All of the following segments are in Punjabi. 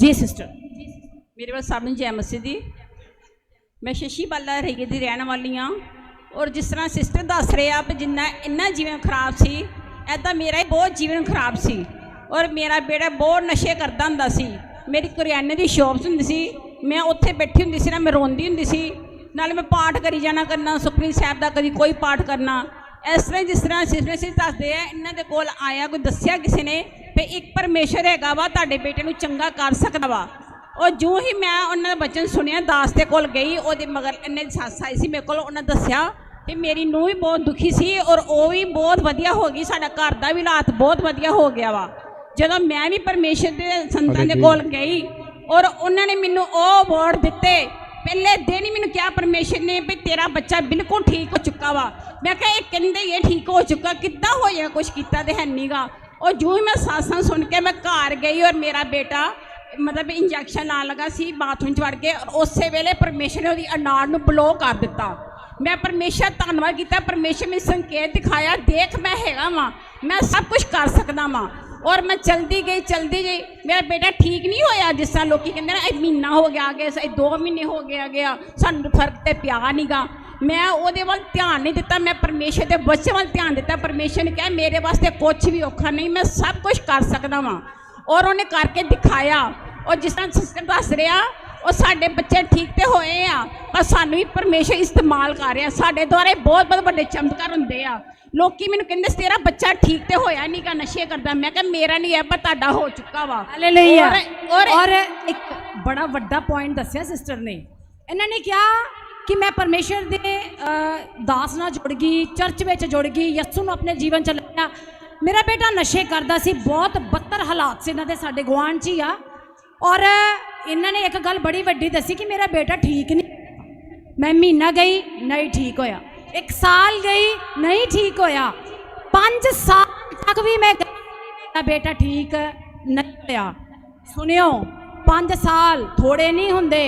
ਜੀ ਸਿਸਟਰ ਮੇਰੇ ਵੱਲ ਸਭ ਨੂੰ ਜੈ ਮਸੀਹ ਦੀ ਮੈਂ ਸ਼ਸ਼ੀ ਬਾਲਾ ਰਹੀ ਦੀ ਰਹਿਣ ਵਾਲੀ ਹਾਂ। ਔਰ ਜਿਸ ਤਰ੍ਹਾਂ ਸਿਸਟਰ ਦੱਸ ਰਹੇ ਆ ਵੀ ਜਿੰਨਾ ਇੰਨਾ ਜੀਵਨ ਖਰਾਬ ਸੀ ਐਦਾਂ ਮੇਰਾ ਹੀ ਬਹੁਤ ਜੀਵਨ ਖਰਾਬ ਸੀ। ਔਰ ਮੇਰਾ ਬੇੜਾ ਬਹੁਤ ਨਸ਼ੇ ਕਰਦਾ ਹੁੰਦਾ ਸੀ। ਮੇਰੀ ਕਰਿਆਨੇ ਦੀ ਸ਼ੌਪਸ ਹੁੰਦੀ ਸੀ। ਮੈਂ ਉੱਥੇ ਬੈਠੀ ਹੁੰਦੀ ਸੀ ਨਾ, ਮੈਂ ਰੋਂਦੀ ਹੁੰਦੀ ਸੀ। ਨਾਲੇ ਮੈਂ ਪਾਠ ਕਰੀ ਜਾਣਾ ਕਰਨਾ ਸੁਖਨੀ ਸਾਹਿਬ ਦਾ ਕਦੀ ਕੋਈ ਪਾਠ ਕਰਨਾ। ਇਸ ਤਰ੍ਹਾਂ ਜਿਸ ਤਰ੍ਹਾਂ ਸਿਸਟਰ ਸੀ ਦੱਸਦੇ ਆ ਇਹਨਾਂ ਦੇ ਕੋਲ ਆਇਆ, ਕੋਈ ਦੱਸਿਆ ਕਿਸੇ ਨੇ ਵੀ ਇੱਕ ਪਰਮੇਸ਼ਰ ਹੈਗਾ ਵਾ ਤੁਹਾਡੇ ਬੇਟੇ ਨੂੰ ਚੰਗਾ ਕਰ ਸਕਦਾ ਵਾ। ਉਹ ਜੋ ਹੀ ਮੈਂ ਉਹਨਾਂ ਦਾ ਬਚਨ ਸੁਣਿਆ ਦਾਸ ਦੇ ਕੋਲ ਗਈ ਉਹਦੇ ਮਗਰ ਇਹਨੇ ਸੱਸ ਆਈ ਸੀ ਮੇਰੇ ਕੋਲ ਉਹਨਾਂ ਦੱਸਿਆ ਕਿ ਮੇਰੀ ਨੂੰਹ ਵੀ ਬਹੁਤ ਦੁਖੀ ਸੀ ਔਰ ਉਹ ਵੀ ਬਹੁਤ ਵਧੀਆ ਹੋ ਗਈ ਸਾਡਾ ਘਰ ਦਾ ਵੀ ਹਾਲਾਤ ਬਹੁਤ ਵਧੀਆ ਹੋ ਗਿਆ ਵਾ। ਜਦੋਂ ਮੈਂ ਵੀ ਪਰਮੇਸ਼ਰ ਦੇ ਸੰਤਾਂ ਦੇ ਕੋਲ ਗਈ ਔਰ ਉਹਨਾਂ ਨੇ ਮੈਨੂੰ ਉਹ ਅਵਾਰਡ ਦਿੱਤੇ ਪਹਿਲੇ ਦਿਨ ਹੀ ਮੈਨੂੰ ਕਿਹਾ ਪਰਮੇਸ਼ਰ ਨੇ ਵੀ ਤੇਰਾ ਬੱਚਾ ਬਿਲਕੁਲ ਠੀਕ ਹੋ ਚੁੱਕਾ ਵਾ। ਮੈਂ ਕਿਹਾ ਇਹ ਕਹਿੰਦੇ ਇਹ ਠੀਕ ਹੋ ਚੁੱਕਾ ਕਿੱਦਾਂ ਹੋਇਆ ਕੁਝ ਕੀਤਾ ਤੇ ਹੈ ਨਹੀਂਗਾ ਉਹ ਜੋ ਹੀ ਮੈਂ ਸਾਸਾਂ ਸੁਣ ਕੇ ਮੈਂ ਘਰ ਗਈ ਔਰ ਮੇਰਾ ਬੇਟਾ ਮਤਲਬ ਇੰਜੈਕਸ਼ਨ ਲਾਉਣ ਲੱਗਾ ਸੀ ਬਾਥਰੂਮ 'ਚ ਵੜ ਕੇ ਔਰ ਉਸੇ ਵੇਲੇ ਪਰਮੇਸ਼ਰ ਨੇ ਉਹਦੀ ਅਨਾੜ ਨੂੰ ਬਲੋ ਕਰ ਦਿੱਤਾ ਮੈਂ ਪਰਮੇਸ਼ਰ ਧੰਨਵਾਦ ਕੀਤਾ ਪਰਮੇਸ਼ਰ ਮੈਨੂੰ ਸੰਕੇਤ ਦਿਖਾਇਆ ਦੇਖ ਮੈਂ ਹੈਗਾ ਵਾਂ ਮੈਂ ਸਭ ਕੁਝ ਕਰ ਸਕਦਾ ਵਾਂ ਔਰ ਮੈਂ ਚਲਦੀ ਗਈ ਚਲਦੀ ਗਈ ਮੇਰਾ ਬੇਟਾ ਠੀਕ ਨਹੀਂ ਹੋਇਆ ਜਿਸ ਤਰ੍ਹਾਂ ਲੋਕੀ ਕਹਿੰਦੇ ਨੇ ਇਹ ਮਹੀਨਾ ਹੋ ਗਿਆ ਗਿਆ ਇਹ 2 ਮਹੀਨੇ ਹੋ ਗਿਆ ਗਿਆ ਸਾਨੂੰ ਫ਼ਰਕ ਤੇ ਪਿਆ ਨਹੀਂਗਾ ਮੈਂ ਉਹਦੇ ਵੱਲ ਧਿਆਨ ਨਹੀਂ ਦਿੱਤਾ ਮੈਂ ਪਰਮੇਸ਼ਰ ਦੇ ਬੱਚੇ ਵੱਲ ਧਿਆਨ ਦਿੱਤਾ। ਪਰਮੇਸ਼ਰ ਨੇ ਕਿਹਾ ਮੇਰੇ ਵਾਸਤੇ ਕੁਝ ਵੀ ਔਖਾ ਨਹੀਂ ਮੈਂ ਸਭ ਕੁਝ ਕਰ ਸਕਦਾ ਵਾਂ। ਔਰ ਉਹਨੇ ਕਰਕੇ ਦਿਖਾਇਆ। ਔਰ ਜਿਸ ਤਰ੍ਹਾਂ ਸਿਸਟਰ ਦੱਸ ਰਿਹਾ ਉਹ ਸਾਡੇ ਬੱਚੇ ਠੀਕ ਤੇ ਹੋਏ ਆ ਪਰ ਸਾਨੂੰ ਵੀ ਪਰਮੇਸ਼ਰ ਇਸਤੇਮਾਲ ਕਰ ਰਿਹਾ। ਸਾਡੇ ਦੁਆਰੇ ਬਹੁਤ ਬਹੁਤ ਵੱਡੇ ਚਮਤਕਾਰ ਹੁੰਦੇ ਆ। ਲੋਕੀ ਮੈਨੂੰ ਕਹਿੰਦੇ ਤੇਰਾ ਬੱਚਾ ਠੀਕ ਤੇ ਹੋਇਆ ਨਹੀਂਗਾ ਨਸ਼ੇ ਕਰਦਾ। ਮੈਂ ਕਿਹਾ ਮੇਰਾ ਨਹੀਂ ਹੈ ਪਰ ਤੁਹਾਡਾ ਹੋ ਚੁੱਕਾ ਵਾ। ਹਾਲੇਲੂਇਆ ਔਰ ਇੱਕ ਬੜਾ ਵੱਡਾ ਪੁਆਇੰਟ ਦੱਸਿਆ ਸਿਸਟਰ ਨੇ। ਇਹਨਾਂ ਨੇ ਕਿਹਾ ਕਿ ਮੈਂ ਪਰਮੇਸ਼ਰ ਦੇ ਦਾਸ ਨਾਲ ਜੁੜ ਗਈ ਚਰਚ ਵਿੱਚ ਜੁੜ ਗਈ ਯਿਸੂ ਨੂੰ ਆਪਣੇ ਜੀਵਨ ਚ ਲਿਆ ਮੇਰਾ ਬੇਟਾ ਨਸ਼ੇ ਕਰਦਾ ਸੀ ਬਹੁਤ ਬੱਤਰ ਹਾਲਾਤ ਸੀ ਇਹਨਾਂ ਦੇ ਸਾਡੇ ਗੁਆਂਢ 'ਚ ਹੀ ਆ। ਔਰ ਇਹਨਾਂ ਨੇ ਇੱਕ ਗੱਲ ਬੜੀ ਵੱਡੀ ਦੱਸੀ ਕਿ ਮੇਰਾ ਬੇਟਾ ਠੀਕ ਨਹੀਂ ਮੈਂ ਮਹੀਨਾ ਗਈ ਨਹੀਂ ਠੀਕ ਹੋਇਆ। ਇੱਕ ਸਾਲ ਗਈ ਨਹੀਂ ਠੀਕ ਹੋਇਆ। 5 ਸਾਲ ਤੱਕ ਵੀ ਮੈਂ ਗਈ, ਮੇਰਾ ਬੇਟਾ ਠੀਕ ਨਹੀਂ ਹੋਇਆ। ਸੁਣਿਓ 5 ਸਾਲ ਥੋੜੇ ਨਹੀਂ ਹੁੰਦੇ।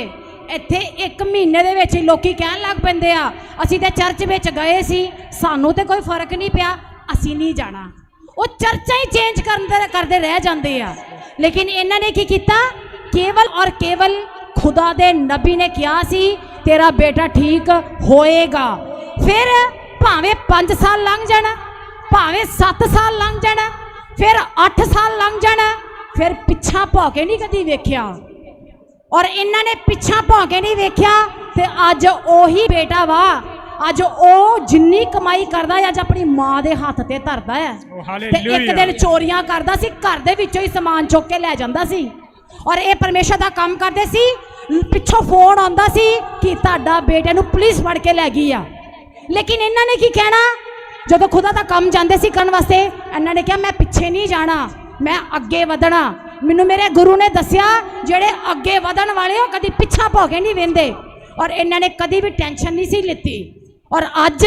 ਇੱਥੇ 1 ਮਹੀਨੇ ਦੇ ਵਿੱਚ ਹੀ ਲੋਕੀ ਕਹਿਣ ਲੱਗ ਪੈਂਦੇ ਆ, ਅਸੀਂ ਤੇ ਚਰਚ ਵਿੱਚ ਗਏ ਸੀ, ਸਾਨੂੰ ਤੇ ਕੋਈ ਫ਼ਰਕ ਨਹੀਂ ਪਿਆ, ਅਸੀਂ ਨਹੀਂ ਜਾਣਾ। ਉਹ ਚਰਚਾ ਹੀ ਚੇਂਜ ਕਰਦੇ ਕਰਦੇ ਰਹਿ ਜਾਂਦੇ ਆ। ਲੇਕਿਨ ਇਹਨਾਂ ਨੇ ਕੀ ਕੀਤਾ? ਕੇਵਲ ਔਰ ਕੇਵਲ ਖੁਦਾ ਦੇ ਨਬੀ ਨੇ ਕਿਹਾ ਸੀ, ਤੇਰਾ ਬੇਟਾ ਠੀਕ ਹੋਏਗਾ। ਫਿਰ ਭਾਵੇਂ 5 ਸਾਲ ਲੰਘ ਜਾਣਾ, ਭਾਵੇਂ 7 ਸਾਲ ਲੰਘ ਜਾਣਾ, ਫਿਰ 8 ਸਾਲ ਲੰਘ ਜਾਣਾ, ਫਿਰ ਪਿੱਛਾ ਭੌ ਕੇ ਨਹੀਂ ਕਦੀ ਵੇਖਿਆ। ਔਰ ਇਹਨਾਂ ਨੇ ਪਿੱਛਾ ਭੌ ਕੇ ਨਹੀਂ ਵੇਖਿਆ ਤੇ ਅੱਜ ਉਹੀ ਬੇਟਾ ਵਾ। ਅੱਜ ਉਹ ਜਿੰਨੀ ਕਮਾਈ ਕਰਦਾ ਹੈ, ਅੱਜ ਆਪਣੀ ਮਾਂ ਦੇ ਹੱਥ ਤੇ ਧਰਦਾ ਹੈ। ਤੇ ਇੱਕ ਦਿਨ ਚੋਰੀਆਂ ਕਰਦਾ ਸੀ ਘਰ ਦੇ ਵਿੱਚੋਂ ਹੀ ਸਮਾਨ ਚੁੱਕ ਕੇ ਲੈ ਜਾਂਦਾ ਸੀ। ਔਰ ਇਹ ਪਰਮੇਸ਼ਰ ਦਾ ਕੰਮ ਕਰਦੇ ਸੀ ਪਿੱਛੋਂ ਫੋਨ ਆਉਂਦਾ ਸੀ ਕਿ ਤੁਹਾਡਾ ਬੇਟੇ ਨੂੰ ਪੁਲਿਸ ਫੜ ਕੇ ਲੈ ਗਈ ਆ। ਲੇਕਿਨ ਇਹਨਾਂ ਨੇ ਕੀ ਕਹਿਣਾ? ਜਦੋਂ ਖੁਦਾ ਦਾ ਕੰਮ ਜਾਂਦੇ ਸੀ ਕਰਨ ਵਾਸਤੇ ਇਹਨਾਂ ਨੇ ਕਿਹਾ ਮੈਂ ਪਿੱਛੇ ਨਹੀਂ ਜਾਣਾ ਮੈਂ ਅੱਗੇ ਵਧਣਾ। ਮੈਨੂੰ ਮੇਰੇ ਗੁਰੂ ਨੇ ਦੱਸਿਆ ਜਿਹੜੇ ਅੱਗੇ ਵਧਣ ਵਾਲੇ ਉਹ ਕਦੀ ਪਿੱਛਾ ਭੌ ਕੇ ਨਹੀਂ ਵੇਂਦੇ। ਔਰ ਇਹਨਾਂ ਨੇ ਕਦੀ ਵੀ ਟੈਨਸ਼ਨ ਨਹੀਂ ਸੀ ਲਿੱਤੀ। ਔਰ ਅੱਜ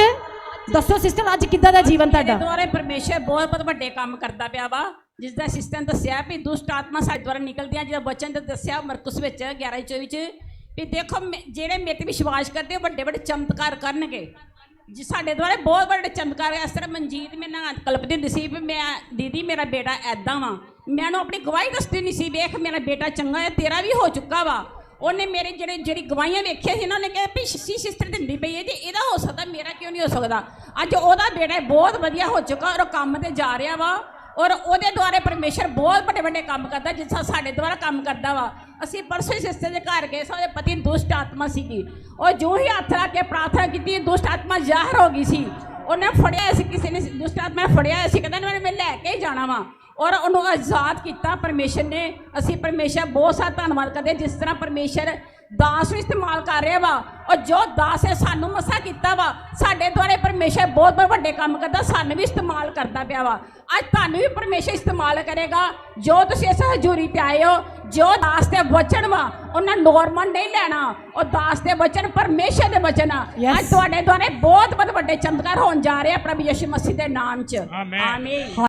ਦੱਸੋ ਸਿਸਟਰ ਅੱਜ ਕਿੱਦਾਂ ਦਾ ਜੀਵਨ ਤੁਹਾਡਾ? ਦੁਆਰੇ ਪਰਮੇਸ਼ਰ ਬਹੁਤ ਬਹੁਤ ਵੱਡੇ ਕੰਮ ਕਰਦਾ ਪਿਆ ਵਾ ਜਿਸ ਦਾ ਸਿਸਟਮ ਦੱਸਿਆ ਵੀ ਦੁਸ਼ਟ ਆਤਮਾ ਸਾਡੇ ਦੁਆਰਾ ਨਿਕਲਦੀਆਂ ਜਿਹਦਾ ਬਚਨ ਤੇ ਦੱਸਿਆ ਮਰਕੁਸ ਵਿੱਚ 11 24 ਚ ਵੀ ਦੇਖੋ ਜਿਹੜੇ ਮੇਰੇ ਤੇ ਵਿਸ਼ਵਾਸ ਕਰਦੇ ਉਹ ਵੱਡੇ ਵੱਡੇ ਚਮਤਕਾਰ ਕਰਨਗੇ। ਜੀ, ਸਾਡੇ ਦੁਆਰੇ ਬਹੁਤ ਵੱਡੇ ਚਮਤਕਾਰ ਇਸ ਤਰ੍ਹਾਂ ਮਨਜੀਤ ਮੇਰੇ ਨਾਲ ਕਲਪਦੀ ਹੁੰਦੀ ਸੀ ਵੀ ਮੈਂ, ਦੀਦੀ, ਮੇਰਾ ਬੇਟਾ ਐਦਾਂ ਵਾ। ਮੈਨੂੰ ਆਪਣੀ ਗਵਾਹੀ ਦੱਸਦੀ ਨਹੀਂ ਸੀ, ਵੇਖ, ਮੇਰਾ ਬੇਟਾ ਚੰਗਾ ਹੈ, ਤੇਰਾ ਵੀ ਹੋ ਚੁੱਕਾ ਵਾ। ਉਹਨੇ ਮੇਰੇ ਜਿਹੜੇ, ਜਿਹੜੀ ਗਵਾਹੀਆਂ ਵੇਖੀਆਂ ਸੀ ਨਾ, ਉਹਨੇ ਕਿਹਾ ਵੀ ਸ਼ੀ ਸਿਸਟਰ ਦਿੰਦੀ ਪਈ ਹੈ ਜੀ, ਇਹਦਾ ਹੋ ਸਕਦਾ, ਮੇਰਾ ਕਿਉਂ ਨਹੀਂ ਹੋ ਸਕਦਾ? ਅੱਜ ਉਹਦਾ ਬੇਟਾ ਬਹੁਤ ਵਧੀਆ ਹੋ ਚੁੱਕਾ ਔਰ ਉਹ ਕੰਮ ਤੇ ਜਾ ਰਿਹਾ ਵਾ। ਔਰ ਉਹਦੇ ਦੁਆਰੇ ਪਰਮੇਸ਼ਰ ਬਹੁਤ ਵੱਡੇ ਵੱਡੇ ਕੰਮ ਕਰਦਾ ਜਿਸ ਤਰ੍ਹਾਂ ਸਾਡੇ ਦੁਆਰਾ ਕੰਮ ਕਰਦਾ ਵਾ। ਅਸੀਂ ਪਰਸੋਂ ਹੀ ਸਿਸਟਰ ਦੇ ਘਰ ਗਏ ਸੀ, ਉਹਦੇ ਪਤੀ ਦੁਸ਼ਟ ਆਤਮਾ ਸੀਗੀ। ਉਹ ਜੋ ਹੀ ਹੱਥ ਰੱਖ ਕੇ ਪ੍ਰਾਰਥਨਾ ਕੀਤੀ, ਦੁਸ਼ਟ ਆਤਮਾ ਜ਼ਾਹਰ ਹੋ ਗਈ ਸੀ। ਉਹਨੇ ਫੜਿਆ ਸੀ, ਕਿਸੇ ਨੇ ਦੁਸ਼ਟ ਆਤਮਾ ਫੜਿਆ ਸੀ, ਕਹਿੰਦਾ ਮੈਂ ਮੈਂ ਲੈ ਕੇ ਹੀ ਜਾਣਾ ਵਾ। ਔਰ ਉਹਨੂੰ ਆਜ਼ਾਦ ਕੀਤਾ ਪਰਮੇਸ਼ਰ ਨੇ। ਅਸੀਂ ਪਰਮੇਸ਼ਰ ਬਹੁਤ ਸਾਰਾ ਧੰਨਵਾਦ ਕਰਦੇ ਜਿਸ ਤਰ੍ਹਾਂ ਪਰਮੇਸ਼ਰ ਦਾਸ ਨੂੰ ਇਸਤੇਮਾਲ ਕਰ ਰਿਹਾ ਵਾ। ਔਰ ਜੋ ਦਾਸ ਹੈ ਸਾਨੂੰ ਮਸਾ ਕੀਤਾ ਵਾ। ਸਾਡੇ ਦੁਆਰੇ ਪਰਮੇਸ਼ਰ ਬਹੁਤ ਬਹੁਤ ਵੱਡੇ ਕੰਮ ਕਰਦਾ ਸਾਨੂੰ ਵੀ ਇਸਤੇਮਾਲ ਕਰਦਾ ਪਿਆ ਵਾ। ਅੱਜ ਤੁਹਾਨੂੰ ਵੀ ਪਰਮੇਸ਼ਰ ਇਸਤੇਮਾਲ ਕਰੇਗਾ। ਜੋ ਤੁਸੀਂ ਇਸ ਹਜ਼ੂਰੀ ਤੇ ਆਏ ਹੋ ਜੋ ਦਾਸ ਦੇ ਵਚਨ ਵਾ ਉਹਨਾਂ ਨੋਰਮਲ ਨਹੀਂ ਲੈਣਾ। ਉਹ ਦਾਸ ਦੇ ਵਚਨ ਪਰਮੇਸ਼ਰ ਦੇ ਵਚਨ ਆ. ਅੱਜ ਤੁਹਾਡੇ ਦੁਆਰੇ ਬਹੁਤ ਬਹੁਤ ਵੱਡੇ ਚਮਤਕਾਰ ਹੋਣ ਜਾ ਰਹੇ ਆ ਪ੍ਰਭੂ ਯਿਸੂ ਮਸੀਹ ਦੇ ਨਾਮ 'ਚ। ਆਮੀਨ